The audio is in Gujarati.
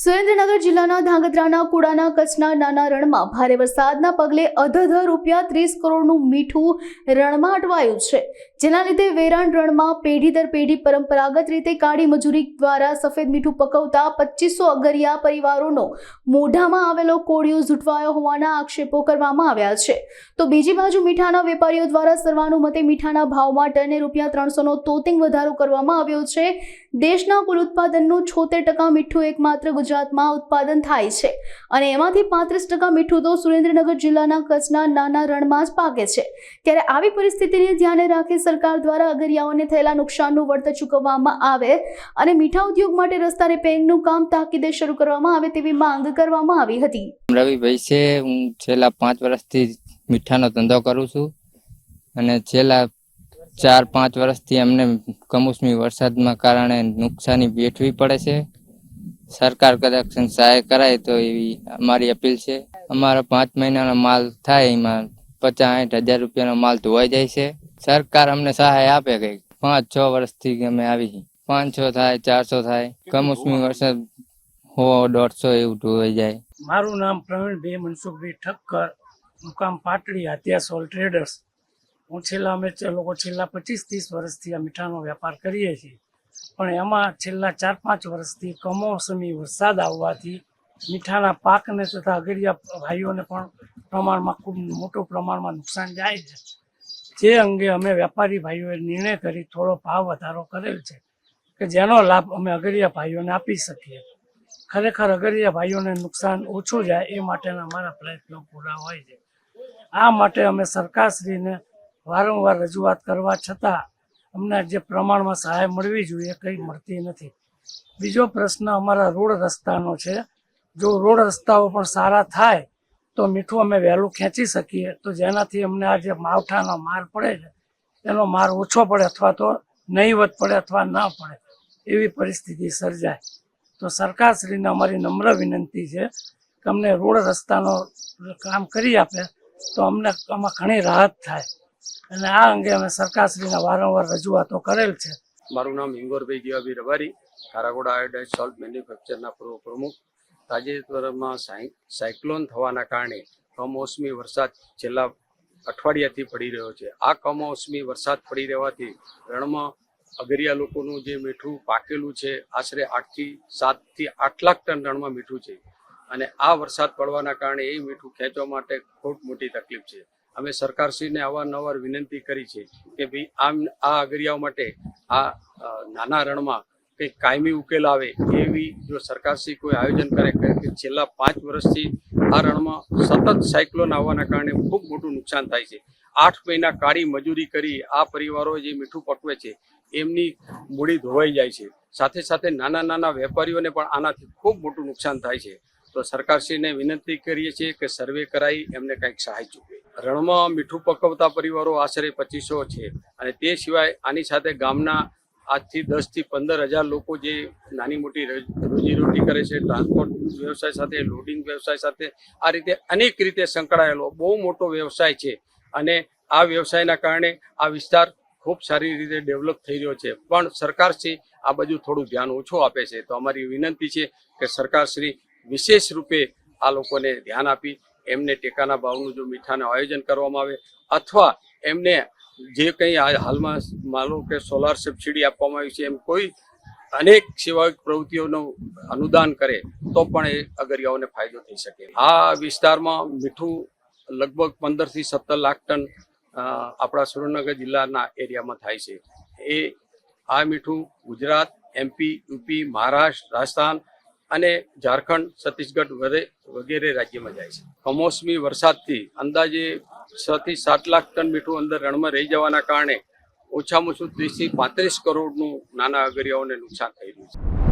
સુરેન્દ્રનગર જિલ્લાના ધાંગધ્રાના કુડાના કચ્છના નાના રણમાં ભારે વરસાદના પગલે અધધ રૂપિયા ત્રીસ કરોડનું મીઠું રણમાં અટવાયું છે. જેના લીધે વેરાણ રણમાં પેઢી દર પેઢી પરંપરાગત રીતે કાળી મજૂરી દ્વારા સફેદ મીઠું પકવતા પચીસો અગરિયા પરિવારોનો મોઢામાં આવેલો કોળિયો ઝૂંટવાયો હોવાના આક્ષેપો કરવામાં આવ્યા છે. તો બીજી બાજુ મીઠાના વેપારીઓ દ્વારા સર્વાનુમતે મીઠાના ભાવમાં ટને રૂપિયા ત્રણસોનો તોતિંગ વધારો કરવામાં આવ્યો છે. દેશના કુલ ઉત્પાદનનું છોતેર ટકા મીઠું એકમાત્ર ગુજરાતમાં ઉત્પાદન થાય છે. અને એમાંથી પાંત્રીસ ટકા મીઠું તો સુરેન્દ્રનગર જિલ્લાના કચ્છના નાના રણમાં જ પાકે છે. ત્યારે આવી પરિસ્થિતિને ધ્યાને રાખી સરકાર દ્વારા અગરિયાઓને થયેલા નુકસાનનું વળતર ચૂકવવામાં આવે અને મીઠા ઉદ્યોગ માટે રસ્તા રિપેરિંગનું કામ તાકીદે શરૂ કરવામાં આવે તેવી માંગ કરવામાં આવી હતી. રવિભાઈ છે, હું છેલ્લા પાંચ વર્ષથી મીઠાનો ધંધો કરું છું અને છેલ્લા ચાર પાંચ વર્ષથી અમને કમોસમી વરસાદના કારણે નુકસાની વેઠવી પડે છે. સરકાર કદાચ સહાય કરાય તો એવી અમારી અપીલ છે. અમારો પાંચ મહિનાનો માલ થાય એમાં પચાસ સાઠ હજાર રૂપિયાનો માલ ધોવાઈ જાય છે. સરકાર અમને સહાય આપે કઈ પાંચ છ વર્ષથી અમે આવી છીએ. પાંચસો થાય ચારસો થાય કમોસમી વરસાદ હો દોઢસો એવું ધોવાઈ જાય. મારું નામ પ્રવીણભાઈ મનસુખભાઈ ઠક્કર મુકામ પાટડી હાથિયા સોલ ટ્રેડર્સ હું છેલ્લા અમે લોકો છેલ્લા પચીસ ત્રીસ વર્ષથી આ મીઠાનો વેપાર કરીએ છીએ. પણ એમાં છેલ્લા ચાર પાંચ વર્ષથી કમોસમી વરસાદ આવવાથી મીઠાના પાકને તથા અગરિયા ભાઈઓને પણ પ્રમાણમાં ખૂબ મોટું પ્રમાણમાં નુકસાન જાય છે. જે અંગે અમે વેપારી ભાઈઓએ નિર્ણય કરી થોડો ભાવ વધારો કરેલ છે કે જેનો લાભ અમે અગરિયા ભાઈઓને આપી શકીએ. ખરેખર અગરિયા ભાઈઓને નુકસાન ઓછું જાય એ માટેના અમારા પ્રયત્નો પૂરા હોય છે. આ માટે અમે સરકારશ્રીને વારંવાર રજૂઆત કરવા છતાં અમને જે પ્રમાણમાં સહાય મળવી જોઈએ કંઈ મળતી નથી. બીજો પ્રશ્ન અમારા રોડ રસ્તાનો છે. જો રોડ રસ્તાઓ પણ સારા થાય તો મીઠું અમે વહેલું ખેંચી શકીએ. તો જેનાથી અમને આ જે માવઠાનો માર પડે છે, એનો માર ઓછો પડે અથવા તો નહીવત પડે અથવા ન પડે, એવી પરિસ્થિતિ સર્જાય. તો સરકારશ્રીને અમારી નમ્ર વિનંતી છે કે અમને રોડ રસ્તાનો કામ કરી આપે, તો અમને આમાં ઘણી રાહત થાય. અને આ અંગે અમે સરકારશ્રીને વારંવાર રજૂઆતો કરેલ છે. મારું નામ હિંગોરભાઈ જીવાભાઈ રબારી, કારાગોડા આયોડાઇઝ સોલ્ટ મેન્યુફેક્ચરના પૂર્વ પ્રમુખ. તાજેતરમાં સાયક્લોન થવાના કારણે કમોસમી વરસાદ છેલ્લા અઠવાડિયાથી પડી રહ્યો છે. આ કમોસમી વરસાદ પડી રહેવાથી રણમાં અગરિયા લોકોનું જે મીઠું પાકેલું છે, આશરે આઠથી સાતથી આઠ લાખ ટન રણમાં મીઠું છે. અને આ વરસાદ પડવાના કારણે એ મીઠું ખેંચવા માટે ખૂબ મોટી તકલીફ છે. અમે સરકારશ્રીને અવારનવાર વિનંતી કરી છે કે ભાઈ આમ આ અગરિયાઓ માટે આ નાના રણમાં કંઈક કાયમી ઉકેલ આવે એવી જો સરકારશ્રી કોઈ આયોજન કરે કે છેલ્લા પાંચ વર્ષથી આ રણમાં સતત સાયક્લોન આવવાના કારણે ખૂબ મોટું નુકસાન થાય છે. આઠ મહિના કાળી મજૂરી કરી આ પરિવારો જે મીઠું પકવે છે, એમની મૂડી ધોવાઈ જાય છે. સાથે સાથે નાના નાના વેપારીઓને પણ આનાથી ખૂબ મોટું નુકસાન થાય છે. તો સરકારશ્રીને વિનંતી કરીએ છીએ કે સર્વે કરાવી એમને કંઈક સહાય ચૂકવે. રણમાં મીઠું પકવતા પરિવારો આશરે પચીસો છે અને તે સિવાય આની સાથે ગામના આજથી દસથી પંદર હજાર લોકો જે નાની મોટી રોજ- રોજીરોટી કરે છે ટ્રાન્સપોર્ટ વ્યવસાય સાથે લોડિંગ વ્યવસાય સાથે, આ રીતે અનેક રીતે સંકળાયેલો, બહુ મોટો વ્યવસાય છે. અને આ વ્યવસાયના કારણે આ વિસ્તાર ખૂબ સારી રીતે ડેવલપ થઈ રહ્યો છે. પણ સરકારશ્રી આ બાજુ થોડું ધ્યાન ઓછું આપે છે. તો અમારી વિનંતી છે કે સરકારશ્રી વિશેષ રૂપે આ લોકોને ધ્યાન આપી, એમને ટેકાના ભાવનું જો મીઠાનું આયોજન કરવામાં આવે, અથવા એમને જે કંઈ હાલમાં માનો કે સોલાર સબસિડી આપવામાં આવી છે, એમ કોઈ અનેક સેવાક પ્રવૃત્તિઓનું અનુદાન કરે, તો પણ એ અગરિયાઓને ફાયદો થઈ શકે. આ વિસ્તારમાં મીઠું લગભગ પંદરથી સત્તર લાખ ટન આપણા સુરેન્દ્રનગર જિલ્લાના એરિયામાં થાય છે. એ, આ મીઠું ગુજરાત એમપી યુપી મહારાષ્ટ્ર, રાજસ્થાન અને ઝારખંડ, છત્તીસગઢ વગેરે રાજ્યમાં જાય છે. કમોસમી વરસાદથી અંદાજે છ થી સાત લાખ ટન મીઠું અંદર રણમાં રહી જવાના કારણે ઓછામાં ઓછું ત્રીસથી પાંત્રીસ કરોડનું નાના અગરિયાઓને નુકસાન થઈ રહ્યું છે.